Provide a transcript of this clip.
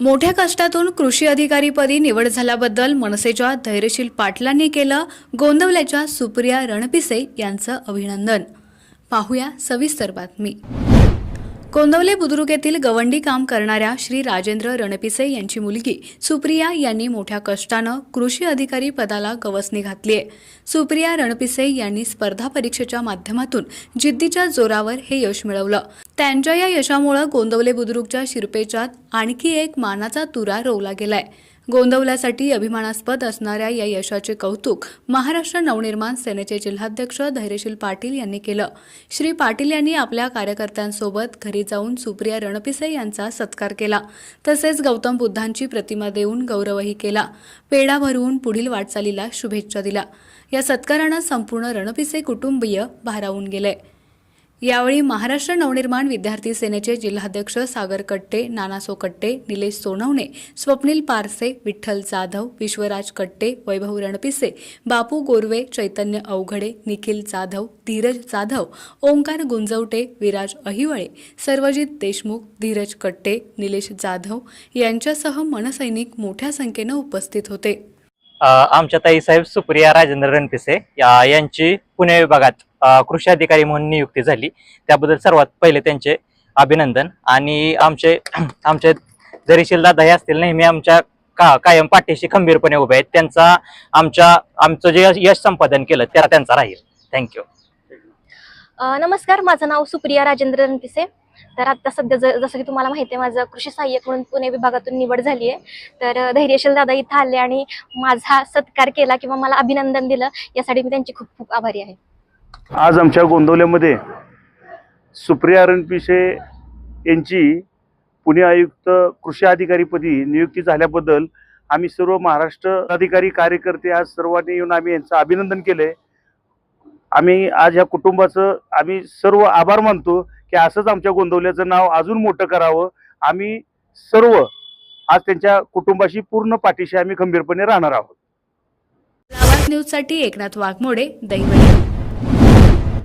मोठ्या कष्टातून कृषी अधिकारीपदी निवड झाल्याबद्दल मनसेच्या धैर्यशील पाटलांनी केलं गोंदवल्याच्या सुप्रिया रणपिसे यांचं अभिनंदन. पाहूया सविस्तर बातमी. गोंदवले बुद्रुक येथील गवंडी काम करणाऱ्या श्री राजेंद्र रणपिसे यांची मुलगी सुप्रिया यांनी मोठ्या कष्टानं कृषी अधिकारी पदाला गवसणी घातली आहे सुप्रिया रणपिसे यांनी स्पर्धा परीक्षेच्या माध्यमातून जिद्दीच्या जोरावर हे यश मिळवलं. त्यांच्या या यशामुळे गोंदवले बुद्रुकच्या शिरपेचात आणखी एक मानाचा तुरा रोवला गेलाय. गोंदवल्यासाठी अभिमानास्पद असणाऱ्या या यशाचे कौतुक महाराष्ट्र नवनिर्माण सेनेचे जिल्हाध्यक्ष धैर्यशील पाटील यांनी केलं. श्री पाटील यांनी आपल्या कार्यकर्त्यांसोबत घरी जाऊन सुप्रिया रणपिसे यांचा सत्कार केला. तसेच गौतम बुद्धांची प्रतिमा देऊन गौरवही केला. पेढा भरवून पुढील वाटचालीला शुभेच्छा दिल्या. या सत्कारानं संपूर्ण रणपिसे कुटुंबीय भारावून गेले. यावेळी महाराष्ट्र नवनिर्माण विद्यार्थी सेनेचे जिल्हाध्यक्ष सागर कट्टे नानासो कट्टे निलेश सोनवणे स्वप्नील पारसे विठ्ठल जाधव विश्वराज कट्टे वैभव रणपिसे बापू गोरवे चैतन्य अवघडे निखिल जाधव धीरज जाधव ओंकार गुंजवटे विराज अहिवळे सर्वजित देशमुख धीरज कट्टे निलेश जाधव यांच्यासह मनसैनिक मोठ्या संख्येनं उपस्थित होते. आमच्या ताईसाहेब सुप्रिया राजेंद्र रणपिसे यांची पुणे विभागात कृषी अधिकारी म्हणून नियुक्ती झाली. त्याबद्दल सर्वात पहिले त्यांचे अभिनंदन. आणि आमचे आमचे जरीशील दादा हे असतील नेहमी आमच्या का कायम पाठीशी खंबीरपणे उभे आहेत. त्यांचा आमच्या आमचं जे यश संपादन केलं त्याला त्यांचा राहील. थँक्यू नमस्कार. माझं नाव सुप्रिया राजेंद्र रणपिसे. तर आता सध्या ज जसं की तुम्हाला माहिती आहे माझं कृषी सहाय्यक म्हणून पुणे विभागातून निवड झाली आहे. तर धैर्यशील दादा इथं आले आणि माझा सत्कार केला किंवा मला अभिनंदन दिलं यासाठी मी त्यांची खूप खूप आभारी आहे. आज आमच्या गोंदवल्यामध्ये सुप्रिया रणपिसे यांची पुणे आयुक्त कृषी अधिकारीपदी नियुक्ती झाल्याबद्दल आम्ही सर्व महाराष्ट्र अधिकारी कार्यकर्ते आज सर्वांनी येऊन आम्ही यांचं अभिनंदन केलंय. आम्ही आज ह्या कुटुंबाचं आम्ही सर्व आभार मानतो की असंच आमच्या गोंदवल्याचं नाव अजून मोठं करावं. आम्ही सर्व आज त्यांच्या कुटुंबाशी पूर्ण पाठीशी आम्ही खंबीरपणे राहणार आहोत. आवाज न्यूजसाठी एकनाथ वाघमोडे दैवत